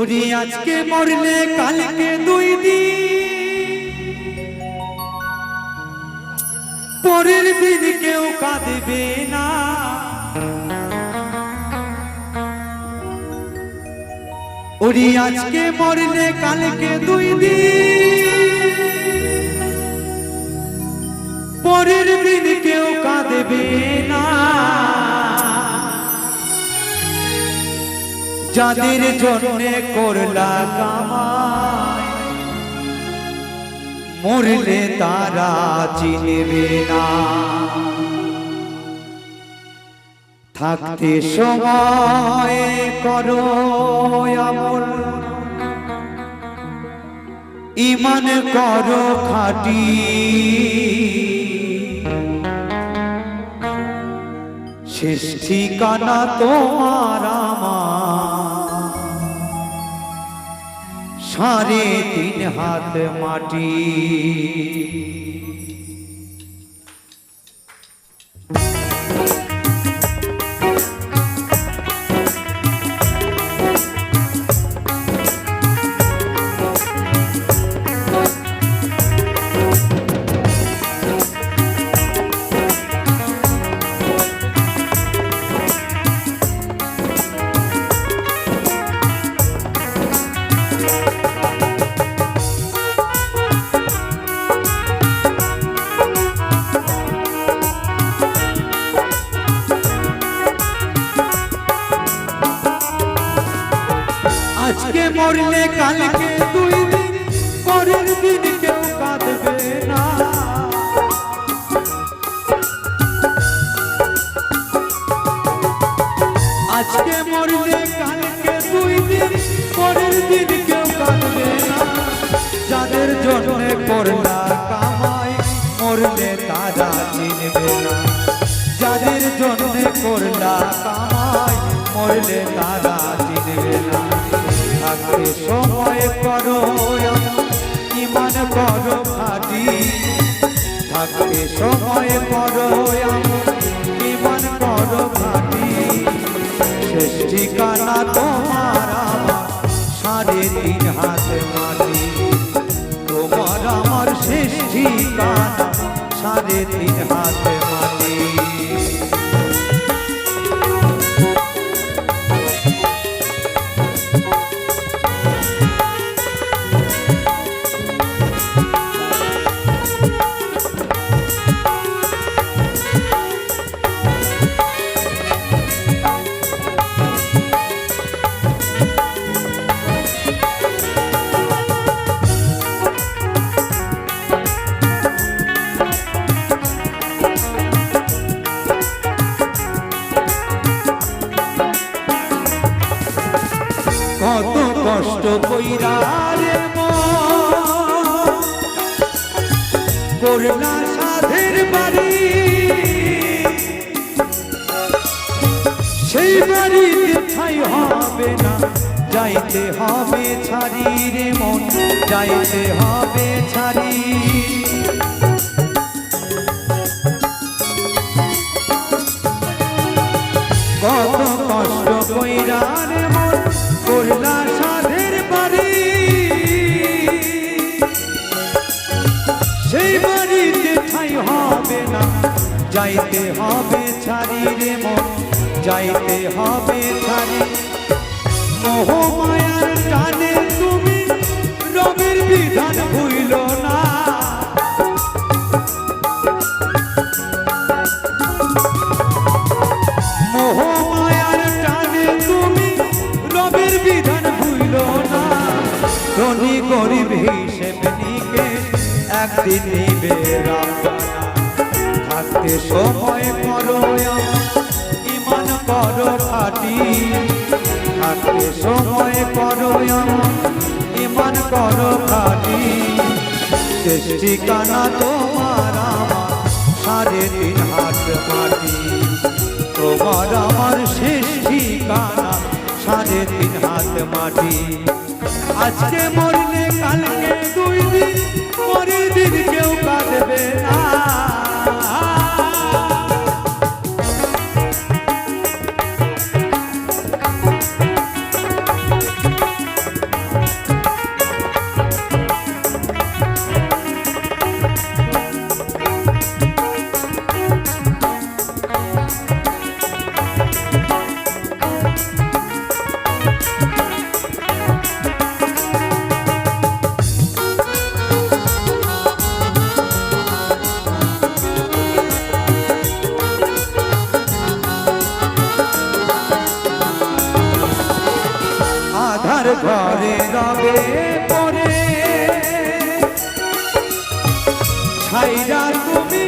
ওরে আজকে মরলে, কালকে দুই দিন। পরের দিন কেউ কাঁদবে না। ওরে আজকে মরলে, কালকে দুই দিন। পরের দিন কেউ কাঁদবে যাদের জন্য করলা কামাই, মরলে তারা চিনবে না। থাকতে সময় করো আমল। ইমান করো খাটি। শেষ ঠিকানা তোমার আমার। সাড়ে তিন হাত মাটি মরলে তারা চিনবে না। যাদের জন্য করলা কামাই, মরলে তারা চিনবে না। থাকতে সময় করো, ইমান করো খাটি থাকতে সময় করো, ইমান করো খাটি শেষ ঠিকানা তোমার আমার, সাড়ে তিন হাত মাটি। তোমার আমার শেষ ঠিকানা। সাড়ে তিন হাত মাটি করলা সাধের বাড়ি সেই বাড়িতে ঠাই হবে না? যাইতে হবে ছাড়ি রে মন, যাইতে হবে ছাড়ি গরিব হিসেব নিকে একদিন নিবে থাকতে সময় করো ইমান করো খাটি। থাকতে সময় করো ইমান করো খাটি। শেষ ঠিকানা তোমার আমার, সাড়ে তিন হাত মাটি। তোমার আমার শেষ ঠিকানা, সাড়ে তিন হাত মাটি। আজকে মরলে ঘরে রবে পরে। ছাইরা তুমি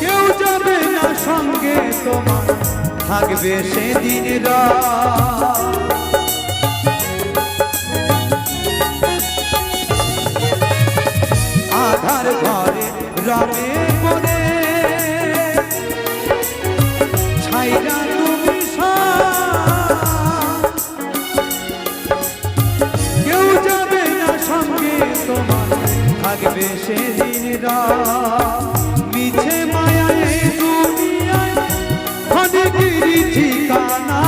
কেউ যাবে না সঙ্গে তোমার, থাকবে সেদিন আধার ঘরে রবে পরে। ছাইরা থাকবে সেদিন। মিছে মায়ায় দুনিয়ায় অনেকেরই ঠিকানা।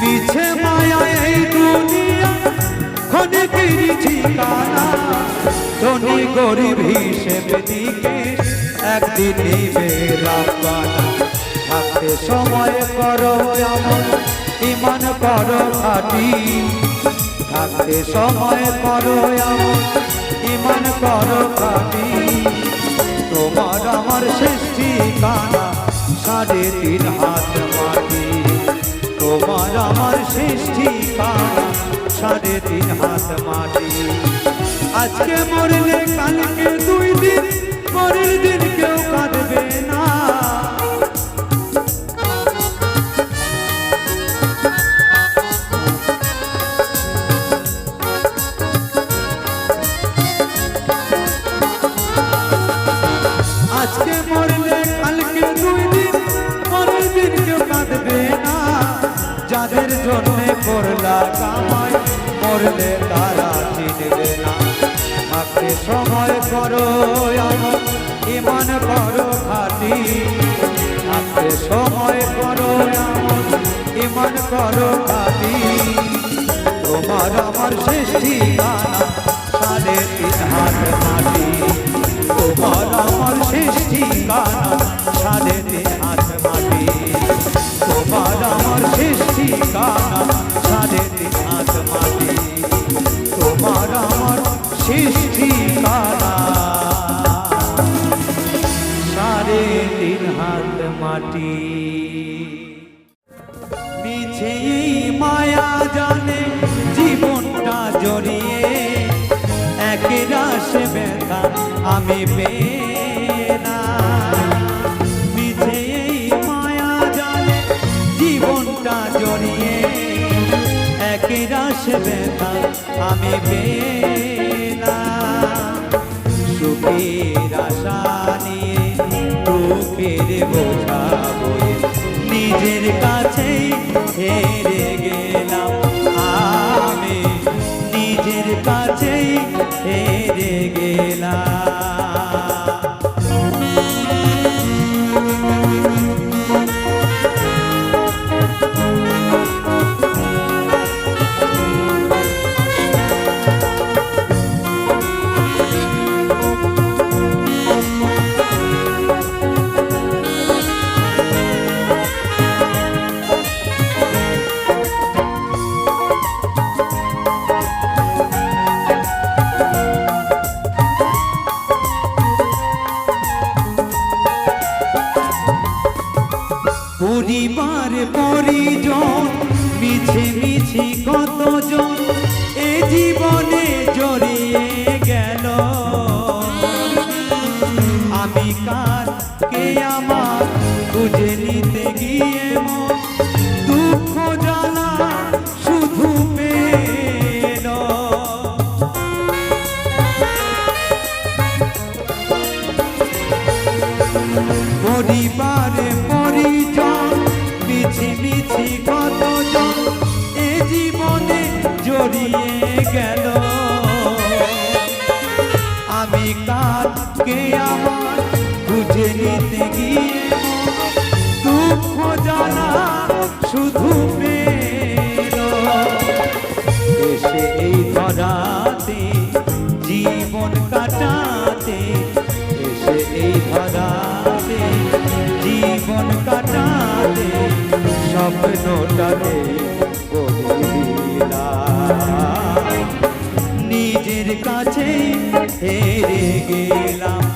মিছে মায়ায় দুনিয়া অনেকেরই ঠিকানা। ধনী গরিব হিসেব দিকে একদিন নিবে রাব্বানা থাকতে সময় করো এমন ইমান করো খাটি? থাকতে সময় করো ইমান করো খাটি? তোমার আমার শেষ ঠিকানা, সাড়ে তিন হাত মাটি। তোমার আমার শেষ ঠিকানা, সাড়ে তিন হাত মাটি। আজকে মরলে কালকে দুই দিন, পরের দিন কেউ কাঁদবে না। করলা কামাই, করলে তারা চিনবে না। থাকতে সময় করো আমার ইমান করো, খাটি। থাকতে সময় করো আমার ইমান করো, খাটি। তোমার আমার শেষ মাটি মায়া জানে, জীবনটা জড়িয়ে, একে রাশে ব্যথা আমি না। মিছে মায়া জানে, জীবনটা জড়িয়ে, একে রাশে ব্যথা আমি না। সুখের আশা নিয়ে দুঃখের বোঝা নিজের কাছেই মিছে কতজন এ জীবনে জড়িয়ে গেল। আমি কার কে আমার খুঁজে নিতে গিয়ে দুঃখ জ্বালা শুধু পেল। পরিবারে পরিজন মিছি কতজন এ জীবনে জড়িয়ে গেল? আমি কাকে আমার খুঁজে নিতে গিয়ে দুঃখ জানা শুধু এসে এই ধরাতে, জীবন কাটাতে, এসে এই ধরাতে, জীবন স্বপ্নটাতে নিজের কাছে হেরে গেলাম।